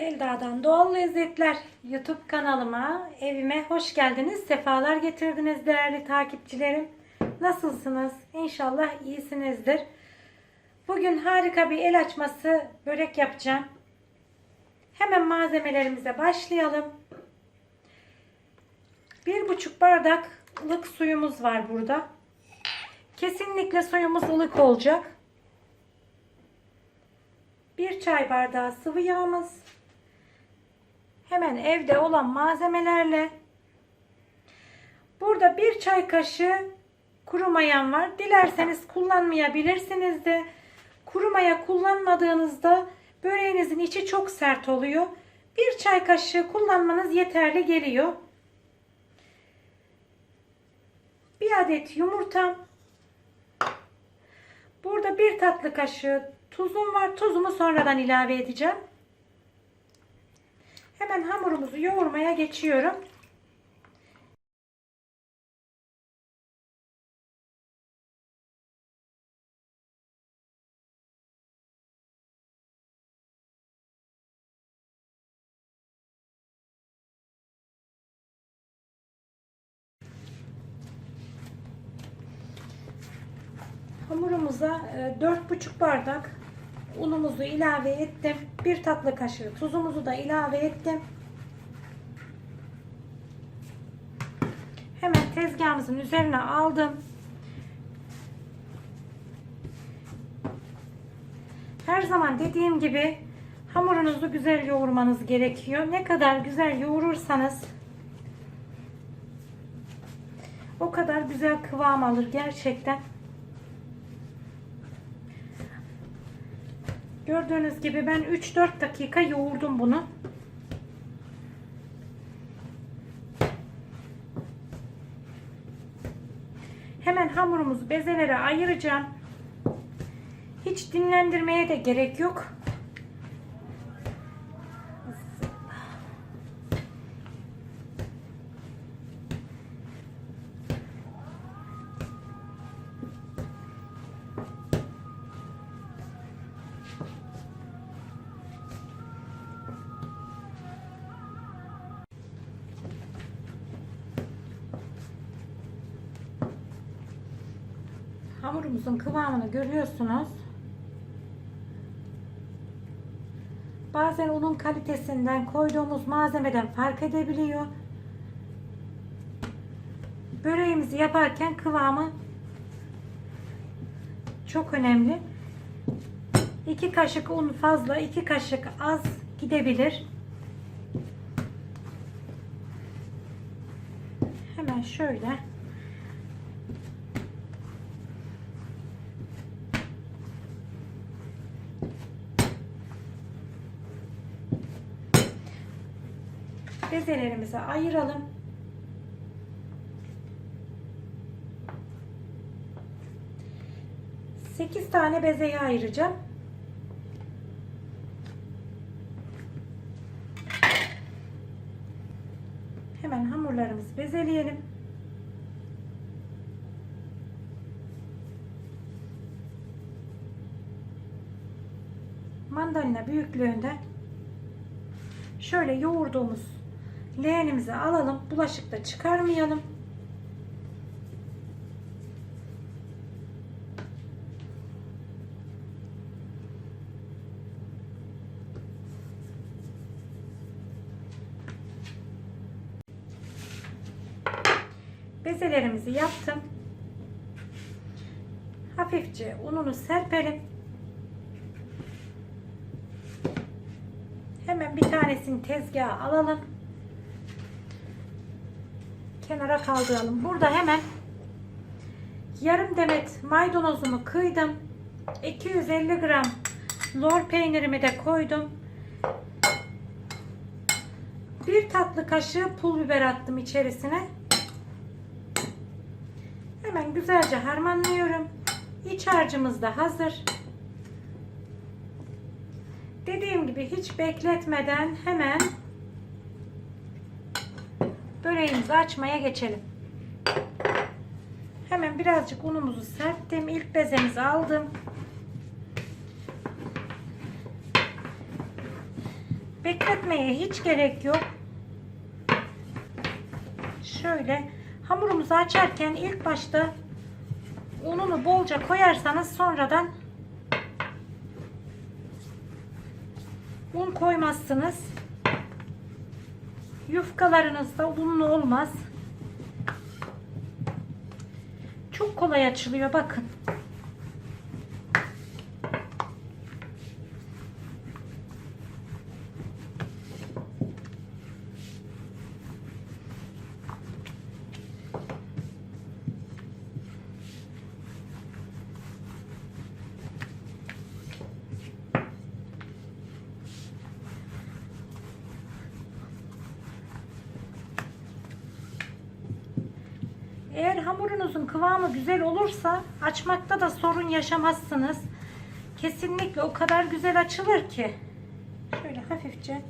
Selda'dan Doğal Lezzetler YouTube kanalıma, evime hoş geldiniz. Sefalar getirdiniz değerli takipçilerim. Nasılsınız? İnşallah iyisinizdir. Bugün harika bir el açması börek yapacağım. Hemen malzemelerimize başlayalım. Bir buçuk bardak ılık suyumuz var burada. Kesinlikle suyumuz ılık olacak. Bir çay bardağı sıvı yağımız. Hemen evde olan malzemelerle burada bir çay kaşığı kuru mayam var. Dilerseniz kullanmayabilirsiniz de kuru maya kullanmadığınızda böreğinizin içi çok sert oluyor. Bir çay kaşığı kullanmanız yeterli geliyor. Bir adet yumurtam. Burada bir tatlı kaşığı tuzum var. Tuzumu sonradan ilave edeceğim. Hemen hamurumuzu yoğurmaya geçiyorum. Hamurumuza e, 4,5 bardak unumuzu ilave ettim. Bir tatlı kaşığı tuzumuzu da ilave ettim. Hemen tezgahımızın üzerine aldım. Her zaman dediğim gibi hamurunuzu güzel yoğurmanız gerekiyor. Ne kadar güzel yoğurursanız o kadar güzel kıvam alır gerçekten. Gördüğünüz gibi ben 3-4 dakika yoğurdum bunu. Hemen hamurumuzu bezelere ayıracağım. Hiç dinlendirmeye de gerek yok. Hamurumuzun kıvamını görüyorsunuz. Bazen unun kalitesinden koyduğumuz malzemeden fark edebiliyor. Böreğimizi yaparken kıvamı çok önemli. 2 kaşık un fazla, 2 kaşık az gidebilir. Hemen şöyle bezelerimizi ayıralım. Sekiz tane bezeyi ayıracağım. Hemen hamurlarımızı bezeleyelim. Mandalina büyüklüğünde şöyle yoğurduğumuz leğenimizi alalım. Bulaşıkta çıkarmayalım. Bezelerimizi yaptım. Hafifçe ununu serpelim. Hemen bir tanesini tezgaha alalım. Kenara kaldıralım. Burada hemen yarım demet maydanozumu kıydım. 250 gram lor peynirimi de koydum. Bir tatlı kaşığı pul biber attım içerisine. Hemen güzelce harmanlıyorum. İç harcımız da hazır. Dediğim gibi hiç bekletmeden hemen böreğimizi açmaya geçelim. Hemen birazcık unumuzu serptim. İlk bezemizi aldım. Bekletmeye hiç gerek yok. Şöyle hamurumuzu açarken ilk başta ununu bolca koyarsanız sonradan un koymazsınız. Yufkalarınızda unlu olmaz. Çok kolay açılıyor bakın. Eğer hamurunuzun kıvamı güzel olursa açmakta da sorun yaşamazsınız. Kesinlikle o kadar güzel açılır ki. Şöyle hafifçe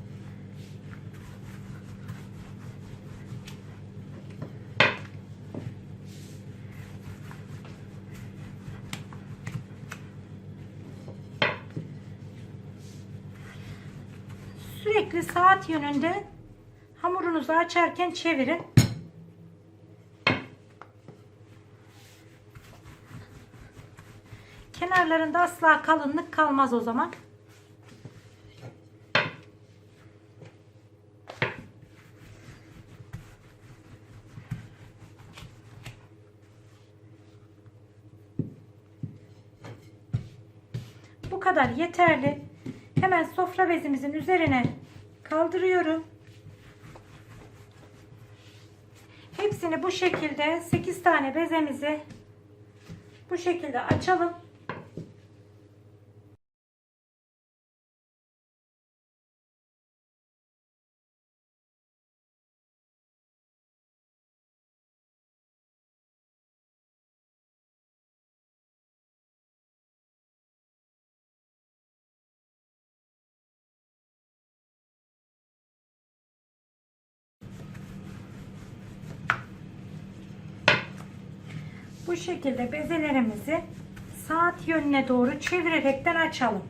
Sürekli saat yönünde hamurunuzu açarken çevirin. Kenarlarında asla kalınlık kalmaz o zaman. Bu kadar yeterli. Hemen sofra bezimizin üzerine kaldırıyorum. Hepsini bu şekilde 8 tane bezemizi bu şekilde açalım. Bu şekilde bezelerimizi saat yönüne doğru çevirerekten açalım.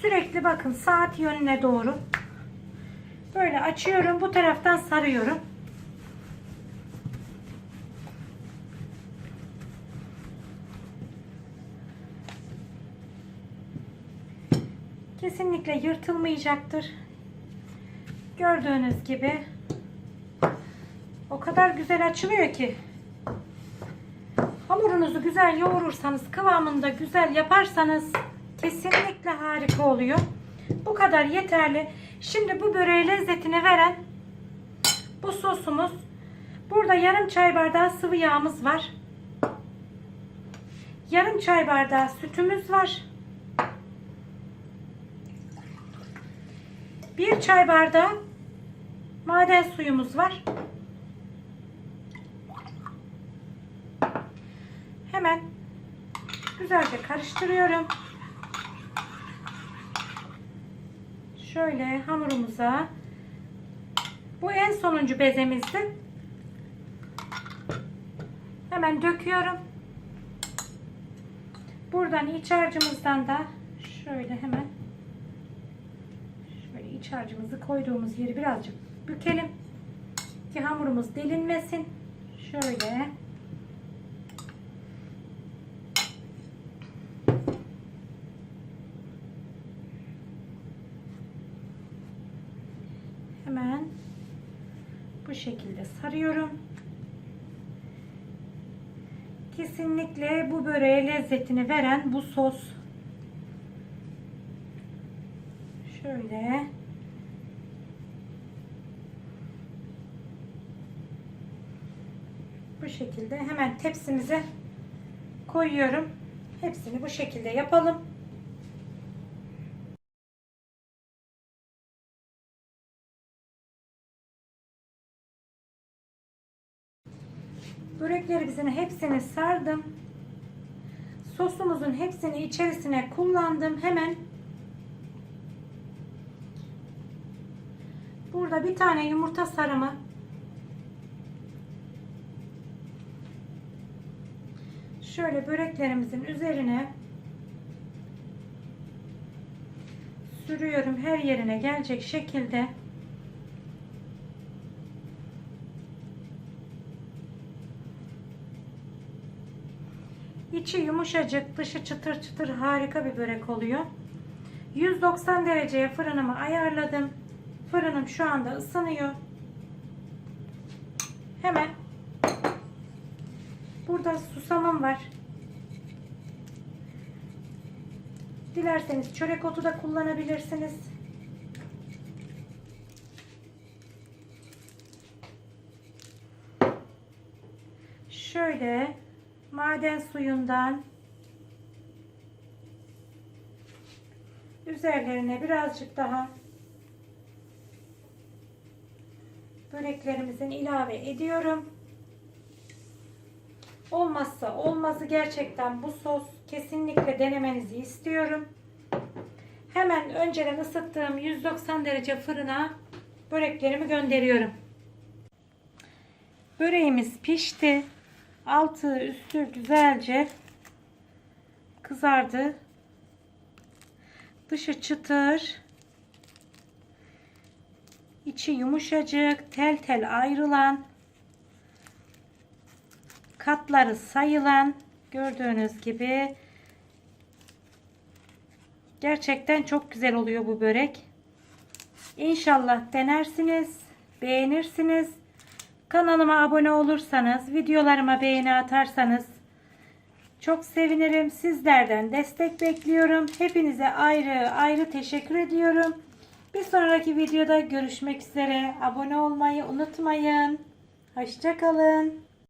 Sürekli bakın saat yönüne doğru böyle açıyorum. Bu taraftan sarıyorum. Kesinlikle yırtılmayacaktır. Gördüğünüz gibi o kadar güzel açılıyor ki Hamurunuzu güzel yoğurursanız, kıvamında güzel yaparsanız kesinlikle harika oluyor. Bu kadar yeterli. Şimdi bu böreğe lezzetini veren bu sosumuz. Burada yarım çay bardağı sıvı yağımız var. Yarım çay bardağı sütümüz var. Bir çay bardağı maden suyumuz var. Hemen güzelce karıştırıyorum. Şöyle hamurumuza bu en sonuncu bezemizdi. Hemen döküyorum. Buradan iç harcımızdan da şöyle hemen şöyle iç harcımızı koyduğumuz yeri birazcık bükelim ki hamurumuz delinmesin. Şöyle hemen bu şekilde sarıyorum. Kesinlikle bu böreğe lezzetini veren bu sos. Şöyle bu şekilde hemen tepsimize koyuyorum. Hepsini bu şekilde yapalım. Böreklerimizin hepsini sardım. Sosumuzun hepsini içerisine kullandım. Hemen burada bir tane yumurta sarımı şöyle böreklerimizin üzerine sürüyorum her yerine gelecek şekilde. İçi yumuşacık, dışı çıtır çıtır harika bir börek oluyor. 190 dereceye fırınımı ayarladım. Fırınım şu anda ısınıyor. Hemen burada susamım var. Dilerseniz çörek otu da kullanabilirsiniz. Şöyle maden suyundan üzerlerine birazcık daha böreklerimizin ilave ediyorum. Olmazsa olmazı gerçekten bu sos kesinlikle denemenizi istiyorum. Hemen önceden ısıttığım 190 derece fırına böreklerimi gönderiyorum. Böreğimiz pişti. Altı üstü güzelce kızardı. Dışı çıtır. içi yumuşacık, tel tel ayrılan, katları sayılan gördüğünüz gibi gerçekten çok güzel oluyor bu börek. İnşallah denersiniz, beğenirsiniz. Kanalıma abone olursanız, videolarıma beğeni atarsanız çok sevinirim. Sizlerden destek bekliyorum. Hepinize ayrı ayrı teşekkür ediyorum. Bir sonraki videoda görüşmek üzere. Abone olmayı unutmayın. Hoşçakalın.